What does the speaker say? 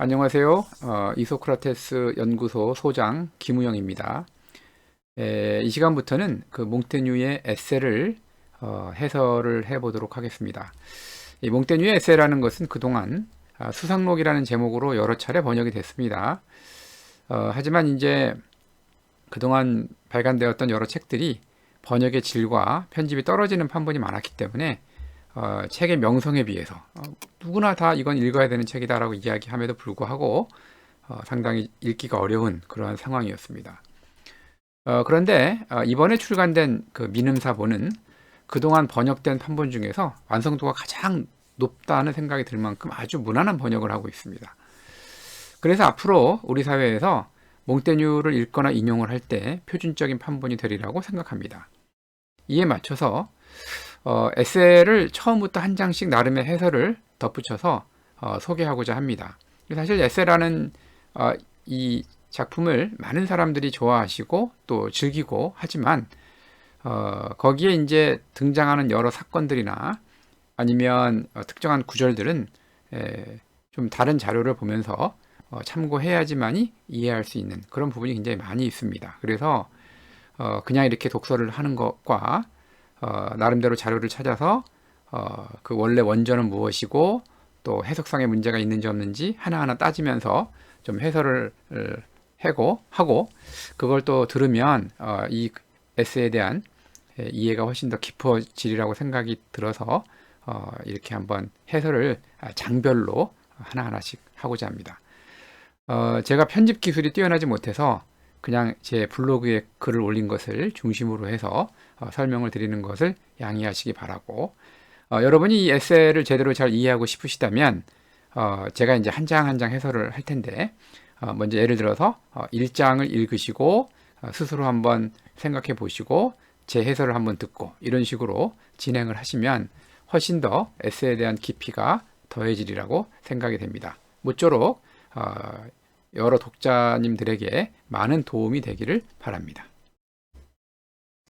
안녕하세요. 어, 이소크라테스 연구소 소장 김우영입니다. 에, 이 시간부터는 그 몽테뉴의 에세를 어, 해설을 해보도록 하겠습니다. 이 몽테뉴의 에세라는 것은 그동안 아, 수상록이라는 제목으로 여러 차례 번역이 됐습니다. 어, 하지만 이제 그동안 발간되었던 여러 책들이 번역의 질과 편집이 떨어지는 판본이 많았기 때문에 어, 책의 명성에 비해서 어, 누구나 다 이건 읽어야 되는 책이다라고 이야기함에도 불구하고 어, 상당히 읽기가 어려운 그러한 상황이었습니다. 어, 그런데 어, 이번에 출간된 그 민음사본은 그동안 번역된 판본 중에서 완성도가 가장 높다는 생각이 들 만큼 아주 무난한 번역을 하고 있습니다. 그래서 앞으로 우리 사회에서 몽테뉴를 읽거나 인용을 할 때 표준적인 판본이 되리라고 생각합니다. 이에 맞춰서 어, 에세이를 처음부터 한 장씩 나름의 해설을 덧붙여서 어, 소개하고자 합니다. 사실 에세라는 어, 이 작품을 많은 사람들이 좋아하시고 또 즐기고 하지만 어, 거기에 이제 등장하는 여러 사건들이나 아니면 어, 특정한 구절들은 에, 좀 다른 자료를 보면서 어, 참고해야지만이 이해할 수 있는 그런 부분이 굉장히 많이 있습니다. 그래서 어, 그냥 이렇게 독서를 하는 것과 어, 나름대로 자료를 찾아서 어, 그 원래 원전은 무엇이고 또 해석상의 문제가 있는지 없는지 하나하나 따지면서 좀 해설을 하고 하고 그걸 또 들으면 어, 이 에세이에 대한 예, 이해가 훨씬 더 깊어지리라고 생각이 들어서 어, 이렇게 한번 해설을 장별로 하나하나씩 하고자 합니다. 어, 제가 편집 기술이 뛰어나지 못해서 그냥 제 블로그에 글을 올린 것을 중심으로 해서 어, 설명을 드리는 것을 양해하시기 바라고 어, 여러분이 이 에세이를 제대로 잘 이해하고 싶으시다면 어, 제가 이제 한 장 한 장 해설을 할 텐데 어, 먼저 예를 들어서 어, 1장을 읽으시고 어, 스스로 한번 생각해 보시고 제 해설을 한번 듣고 이런 식으로 진행을 하시면 훨씬 더 에세이에 대한 깊이가 더해지리라고 생각이 됩니다. 모쪼록 어, 여러 독자님들에게 많은 도움이 되기를 바랍니다.